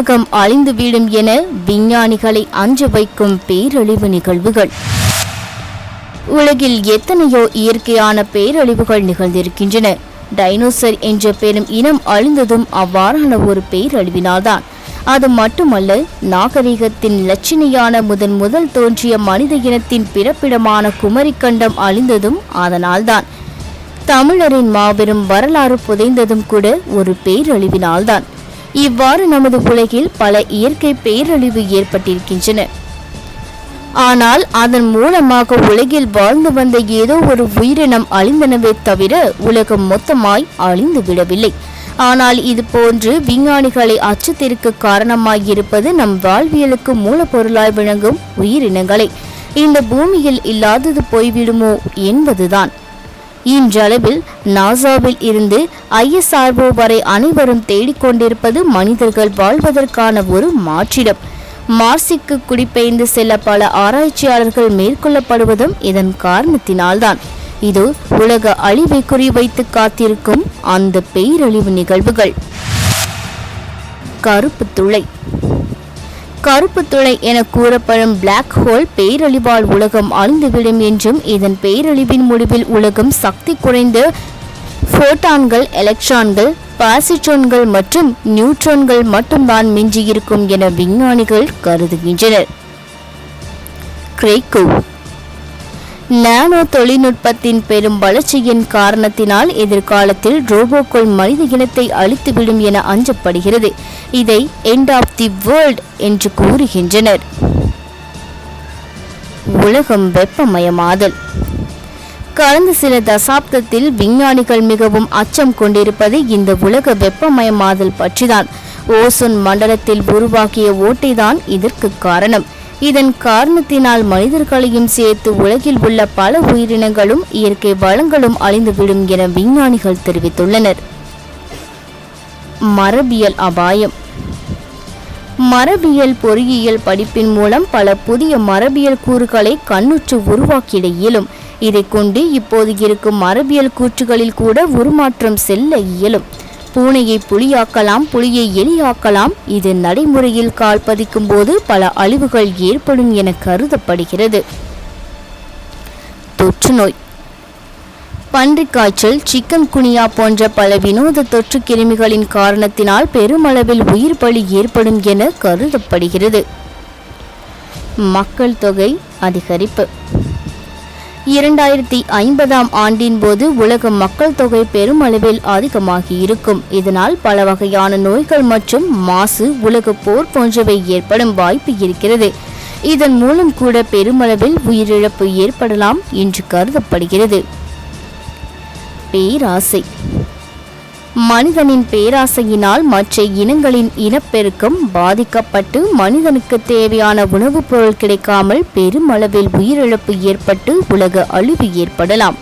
உலகம் அழிந்துவிடும் என விஞ்ஞானிகளை அஞ்ச வைக்கும் பேரழிவு நிகழ்வுகள். உலகில் எத்தனையோ இயற்கையான பேரழிவுகள் நிகழ்ந்திருக்கின்றன. டைனோசர் என்ற பெரும் இனம் அழிந்ததும் அவ்வாறான ஒரு பேரழிவினால்தான். அது மட்டுமல்ல நாகரிகத்தின் லட்சணியான முதன் முதல் தோன்றிய மனித இனத்தின் பிறப்பிடமான குமரிக்கண்டம் அழிந்ததும் அதனால்தான். தமிழரின் மாபெரும் வரலாறு புதைந்ததும் கூட ஒரு பேரழிவினால்தான். இவ்வாறு நமது உலகில் பல இயற்கை பேரழிவு ஏற்பட்டிருக்கின்றன. ஆனால் அதன் மூலமாக உலகில் வாழ்ந்து வந்த ஏதோ ஒரு உயிரினம் அழிந்தனவே தவிர உலகம் மொத்தமாய் அழிந்து விடவில்லை. ஆனால் இது போன்று விஞ்ஞானிகளை அச்சத்திற்கு காரணமாயிருப்பது நம் வாழ்வியலுக்கு மூலப்பொருளாய் விளங்கும் உயிரினங்களை. இந்த பூமியில் இல்லாதது போய்விடுமோ என்பதுதான். இன்றளவில் நாசாவில் இருந்து ஐஎஸ்ஆர்ஓ வரை அனைவரும் தேடிக்கொண்டிருப்பது மனிதர்கள் வாழ்வதற்கான ஒரு மாற்றிடம். மார்சிக்கு குடிபெயர்ந்து செல்ல பல ஆராய்ச்சியாளர்கள் மேற்கொள்ளப்படுவதும் இதன் காரணத்தினால்தான். இது உலக அழிவை குறிவைத்து காத்திருக்கும் அந்த பேரழிவு நிகழ்வுகள். கருப்பு துளை. கருப்பு துளை என கூறப்படும் பிளாக் ஹோல் பேரழிவால் உலகம் அழிந்துவிடும் என்றும் இதன் பேரழிவின் முடிவில் உலகம் சக்தி குறைந்து ஃபோட்டான்கள் எலக்ட்ரான்கள் பாசிட்ரான்கள் மற்றும் நியூட்ரான்கள் மட்டும்தான் மிஞ்சியிருக்கும் என விஞ்ஞானிகள் கருதுகின்றனர். கிரேக்கோ நானோ தொழில்நுட்பத்தின் பெரும் வளர்ச்சியின் காரணத்தினால் எதிர்காலத்தில் ரோபோக்கள் மனித இனத்தை அழித்துவிடும் என அஞ்சப்படுகிறது. இதை எண்ட் ஆஃப் தி வேர்ல்ட் என்று கூறுகின்றனர். உலகம் வெப்பமயமாதல். கடந்த சில தசாப்தத்தில் விஞ்ஞானிகள் மிகவும் அச்சம் கொண்டிருப்பது இந்த உலக வெப்பமயமாதல் பற்றிதான். ஓசோன் மண்டலத்தில் உருவாக்கிய ஓட்டைதான் இதற்கு காரணம். இதன் காரணத்தினால் மனிதர்களையும் சேர்த்து உலகில் உள்ள பல உயிரினங்களும் இயற்கை வளங்களும் அழிந்துவிடும் என விஞ்ஞானிகள் தெரிவித்துள்ளனர். மரபியல் அபாயம். மரபியல் பொறியியல் படிப்பின் மூலம் பல புதிய மரபியல் கூறுகளை கண்ணுற்று உருவாக்கிட இயலும். இதை கொண்டு இப்போது இருக்கும் மரபியல் கூற்றுகளில் கூட உருமாற்றம் செல்ல இயலும். பூனையை புலியாக்கலாம் புலியை எலியாக்கலாம். இது நடைமுறையில் கால் பதிக்கும் போது பல அழிவுகள் ஏற்படும் என கருதப்படுகிறது. தொற்றுநோய் பன்றி காய்ச்சல் சிக்கன் குனியா போன்ற பல வினோத தொற்று கிருமிகளின் காரணத்தினால் பெருமளவில் உயிர் பலி ஏற்படும் என கருதப்படுகிறது. மக்கள் தொகை அதிகரிப்பு. இரண்டாயிரத்தி ஐம்பதாம் ஆண்டின் போது உலக மக்கள் தொகை பெருமளவில் அதிகமாகி இருக்கும். இதனால் பல வகையான நோய்கள் மற்றும் மாசு உலக போர் போன்றவை ஏற்படும் வாய்ப்பு இருக்கிறது. இதன் மூலம் கூட பெருமளவில் உயிரிழப்பு ஏற்படலாம் என்று கருதப்படுகிறது. பேராசை மனிதனின் பேராசையினால் மற்ற இனங்களின் இனப்பெருக்கம் பாதிக்கப்பட்டு மனிதனுக்கு தேவையான உணவுப் பொருள் கிடைக்காமல் பெருமளவில் உயிரிழப்பு ஏற்பட்டு உலக அழிவு ஏற்படலாம்.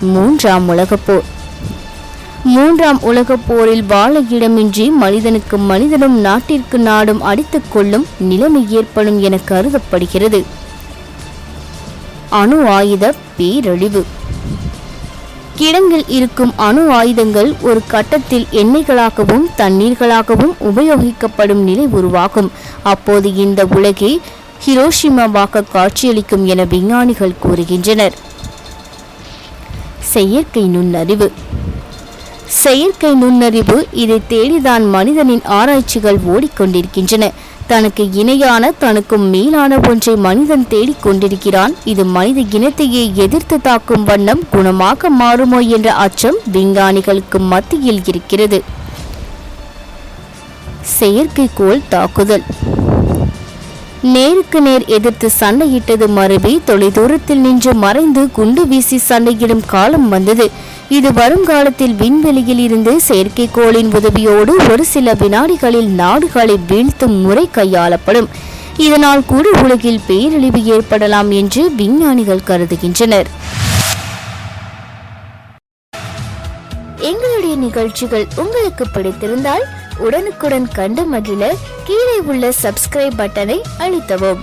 மூன்றாம் உலகப் போர். மூன்றாம் உலகப் போரில் வாழ இடமின்றி மனிதனுக்கு மனிதனும் நாட்டிற்கு நாடும் அடித்துக் கொள்ளும் நிலைமை ஏற்படும் என கருதப்படுகிறது. அணு ஆயுத பேரழிவு. கிடங்கில் இருக்கும் அணு ஆயுதங்கள் ஒரு கட்டத்தில் எண்ணெய்களாகவும் தண்ணீர்களாகவும் உபயோகிக்கப்படும் நிலை உருவாகும். அப்போது இந்த உலகே ஹிரோஷிமாவாக காட்சியளிக்கும் என விஞ்ஞானிகள் கூறுகின்றனர். செயற்கை நுண்ணறிவு. செயற்கை நுண்ணறிவு இதை தேடிதான் மனிதனின் ஆராய்ச்சிகள் ஓடிக்கொண்டிருக்கின்றன. தனக்கு இணையான தனக்கும் மேலான ஒன்றை மனிதன் தேடிக் கொண்டிருக்கிறான். இது மனித இனத்தையே எதிர்த்து தாக்கும் வண்ணம் குணமாக மாறுமோ என்ற அச்சம் விஞ்ஞானிகளுக்கு மத்தியில் இருக்கிறது. செயற்கைக்கோள் தாக்குதல். நேருக்கு நேர் எதிர்த்து சண்டையிட்டது மறுபடி தொலைதூரத்தில் நின்று மறைந்து குண்டு வீசி சண்டையிடும் காலம் வந்தது. இது வருங்காலத்தில் விண்வெளியில் இருந்து செயற்கைக்கோளின் உதவியோடு ஒரு சில வினாடிகளில் நாடுகளை வீழ்த்தும் முறை கையாளப்படும். இதனால் கூட உலகில் பேரழிவு ஏற்படலாம் என்று விஞ்ஞானிகள் கருதுகின்றனர். எங்களுடைய நிகழ்ச்சிகள் உங்களுக்கு பிடித்திருந்தால் உடனுக்குடன் கண்டு மகிழ கீழே உள்ள சப்ஸ்கிரைப் பட்டனை அழுத்தவும்.